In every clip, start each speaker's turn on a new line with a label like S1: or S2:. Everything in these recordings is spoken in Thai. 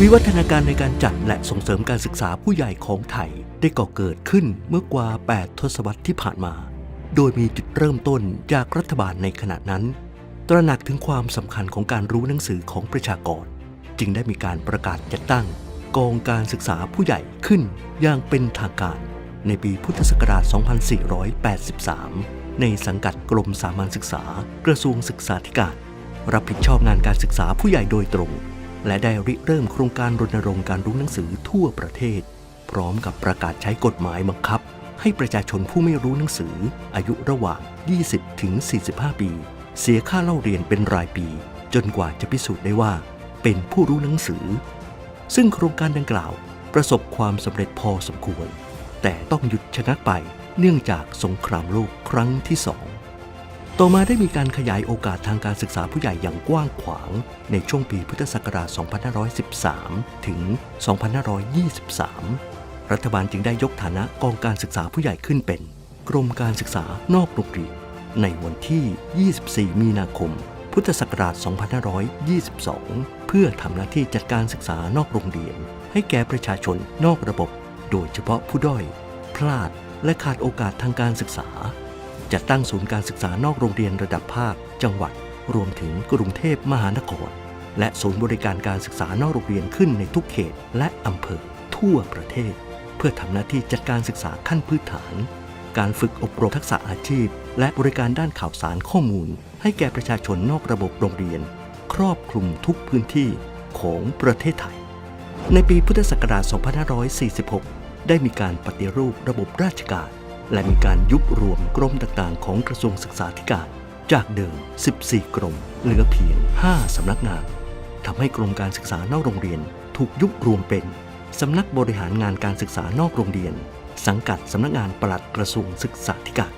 S1: วิวัฒนาการในการจัดและส่งเสริมการศึกษาผู้ใหญ่ของไทยได้ก่อเกิดขึ้นเมื่อกว่า 8 ทศวรรษที่ผ่านมา โดยมีจุดเริ่มต้นจากรัฐบาลในขณะนั้น ตระหนักถึงความสำคัญของการรู้หนังสือของประชากร จึงได้มีการประกาศจัดตั้ง กองการศึกษาผู้ใหญ่ขึ้นอย่างเป็นทางการ ในปีพุทธศักราช 2483 ในสังกัดกรมสามัญศึกษา กระทรวงศึกษาธิการ รับผิดชอบงานการศึกษาผู้ใหญ่โดยตรง และได้ริเริ่มโครงการรณรงค์การรู้หนังสือทั่วประเทศ พร้อมกับประกาศใช้กฎหมายบังคับ ให้ประชาชนผู้ไม่รู้หนังสือ อายุระหว่าง 20 ถึง 45 ปี เสียค่าเล่าเรียนเป็นรายปี จนกว่าจะพิสูจน์ได้ว่า เป็นผู้รู้หนังสือ ซึ่งโครงการดังกล่าวประสบความสำเร็จพอสมควร แต่ต้องหยุดชะงักไปเนื่องจากสงครามโลกครั้งที่สอง ต่อมาได้มีการขยายโอกาสทางการศึกษาผู้ใหญ่อย่างกว้างขวาง ในช่วงปีพุทธศักราช 2513 ถึง 2523 รัฐบาลจึงได้ยกฐานะกองการศึกษาผู้ใหญ่ขึ้นเป็น กรมการศึกษานอกโรงเรียนในวันที่ 24 มีนาคม พุทธศักราช 2522 เพื่อทำหน้าที่จัดการศึกษานอกโรงเรียน ให้แก่ประชาชนนอกระบบ โดยเฉพาะผู้ด้อย พลาดและขาดโอกาสทางการศึกษา จัดตั้งศูนย์การศึกษานอกโรงเรียนระดับภาค จังหวัด รวมถึงกรุงเทพมหานคร และศูนย์บริการการศึกษานอกโรงเรียนขึ้นในทุกเขตและอำเภอ ทั่วประเทศ เพื่อทำหน้าที่จัดการศึกษาขั้นพื้นฐาน การฝึกอบรมทักษะอาชีพ และบริการด้านข่าวสารข้อมูล ให้แก่ประชาชนนอกระบบโรงเรียน ครอบคลุมทุกพื้นที่ของประเทศไทย ในปีพุทธศักราช 2546 ได้มีการปฏิรูประบบราชการ และมีการยุบรวมกรมต่างๆ ของกระทรวงศึกษาธิการ จากเดิม 14 กรม เหลือเพียง 5 สำนักงานทำให้กรมการศึกษานอกโรงเรียนถูกยุบรวมเป็นสำนักบริหารงานการศึกษานอกโรงเรียน สังกัดสำนักงานปลัดกระทรวงศึกษาธิการ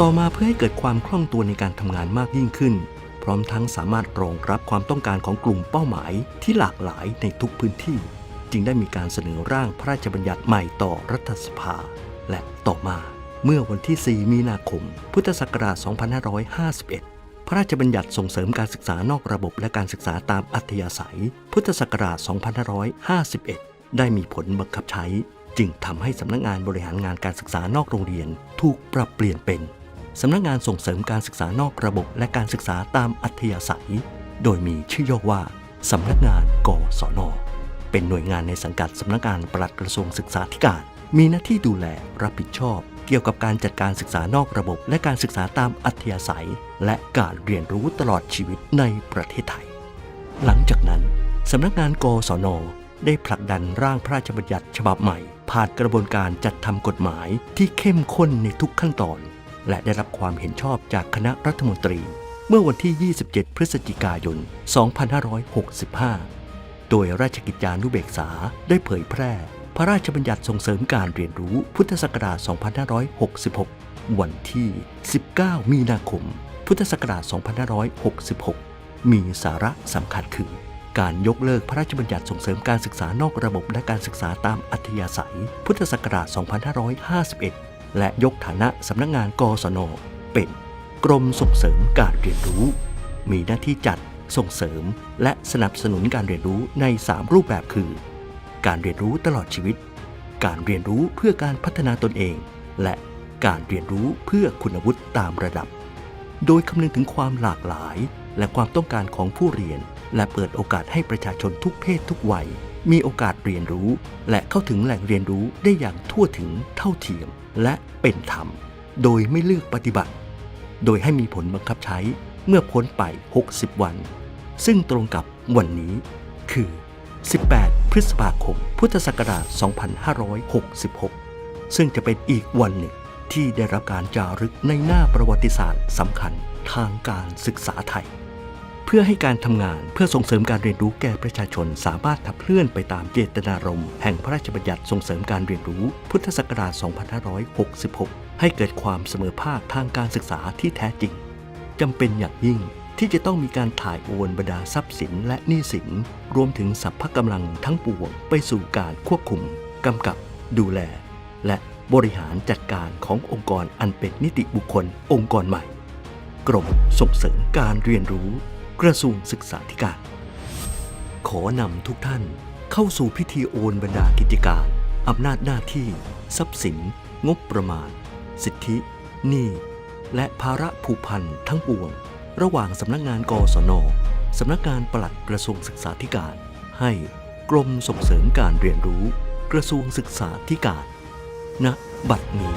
S1: ต่อมาเพื่อให้เกิดความคล่องตัวในการทำงานมากยิ่งขึ้น พร้อมทั้งสามารถรองรับความต้องการของกลุ่มเป้าหมายที่หลากหลายในทุกพื้นที่ จึงได้มีการเสนอร่างพระราชบัญญัติใหม่ต่อรัฐสภา และต่อมาเมื่อวันที่ 4 มีนาคม พุทธศักราช 2551 พระราชบัญญัติส่งเสริมการศึกษานอกระบบและการศึกษาตามอัธยาศัย พุทธศักราช 2551 ได้มีผลบังคับใช้ จึงทำให้สำนักงานบริหารงานการศึกษานอกโรงเรียนถูกปรับเปลี่ยนเป็นสำนักงานส่งเสริมการศึกษานอกระบบและการศึกษาตามอัธยาศัย โดยมีชื่อย่อว่าสำนักงานกศน เป็นหน่วยงานในสังกัดสำนักงานปลัดกระทรวงศึกษาธิการ มีหน้าที่ดูแลรับผิดชอบ เกี่ยวกับการจัดการศึกษานอกระบบ และการศึกษาตามอัธยาศัย และการเรียนรู้ตลอดชีวิตในประเทศไทย หลังจากนั้นสำนักงานกศนได้ผลักดันร่างพระราชบัญญัติฉบับใหม่ ผ่านกระบวนการจัดทำกฎหมายที่เข้มข้นในทุกขั้นตอน และได้รับความเห็นชอบจากคณะรัฐมนตรี เมื่อวันที่ 27 พฤศจิกายน 2565 โดยราชกิจจานุเบกษาได้เผยแพร่ พระราชบัญญัติส่งเสริมการเรียนรู้พุทธศักราช 2566 วันที่ 19 มีนาคม พุทธศักราช 2566 มีสาระสำคัญคือ การยกเลิกพระราชบัญญัติส่งเสริมการศึกษานอกระบบและการศึกษาตามอัธยาศัย พุทธศักราช 2551 และยกฐานะสำนักงานกศน เป็นกรมส่งเสริมการเรียนรู้ มีหน้าที่จัด ส่งเสริม และสนับสนุนการเรียนรู้ใน 3 รูปแบบคือ การเรียนรู้ตลอดชีวิต การเรียนรู้เพื่อการพัฒนาตนเอง และการเรียนรู้เพื่อคุณวุฒิตามระดับ โดยคำนึงถึงความหลากหลาย และความต้องการของผู้เรียน และเปิดโอกาสให้ประชาชนทุกเพศทุกวัย มีโอกาสเรียนรู้ และเข้าถึงแหล่งเรียนรู้ได้อย่างทั่วถึงเท่าเทียม และเป็นธรรม โดยไม่เลือกปฏิบัติ โดยให้มีผลบังคับใช้เมื่อพ้นไป 60 วัน ซึ่งตรงกับวันนี้คือ 18 พฤษภาคม พุทธศักราช 2566 ซึ่งจะเป็นอีกวันหนึ่งที่ได้รับการจารึกในหน้าประวัติศาสตร์สำคัญทางการศึกษาไทย เพื่อให้การทำงานเพื่อส่งเสริมการเรียนรู้แก่ประชาชนสามารถขับเคลื่อนไปตามเจตนารมณ์แห่งพระราชบัญญัติส่งเสริมการเรียนรู้ พุทธศักราช 2566 ให้เกิดความเสมอภาคทางการศึกษาที่แท้จริงจำเป็นอย่างยิ่ง ที่จะต้องมีการถ่ายโอนบรรดาทรัพย์สินและหนี้สิน รวมถึงสรรพะกำลังทั้งปวงไปสู่การควบคุมกำกับ ดูแล และบริหารจัดการขององค์กรอันเป็นนิติบุคคลองค์กรใหม่ กรมส่งเสริมการเรียนรู้ กระทรวงศึกษาธิการ ขอนำทุกท่านเข้าสู่พิธีโอนบรรดากิจการอำนาจหน้าที่ ทรัพย์สิน งบประมาณ สิทธิ หนี้ และภาระผูกพันทั้งปวง ระหว่างสำนักงานกศนสำนักงานปลัดกระทรวงศึกษาธิการ ให้กรมส่งเสริมการเรียนรู้ กระทรวงศึกษาธิการณบัดนี้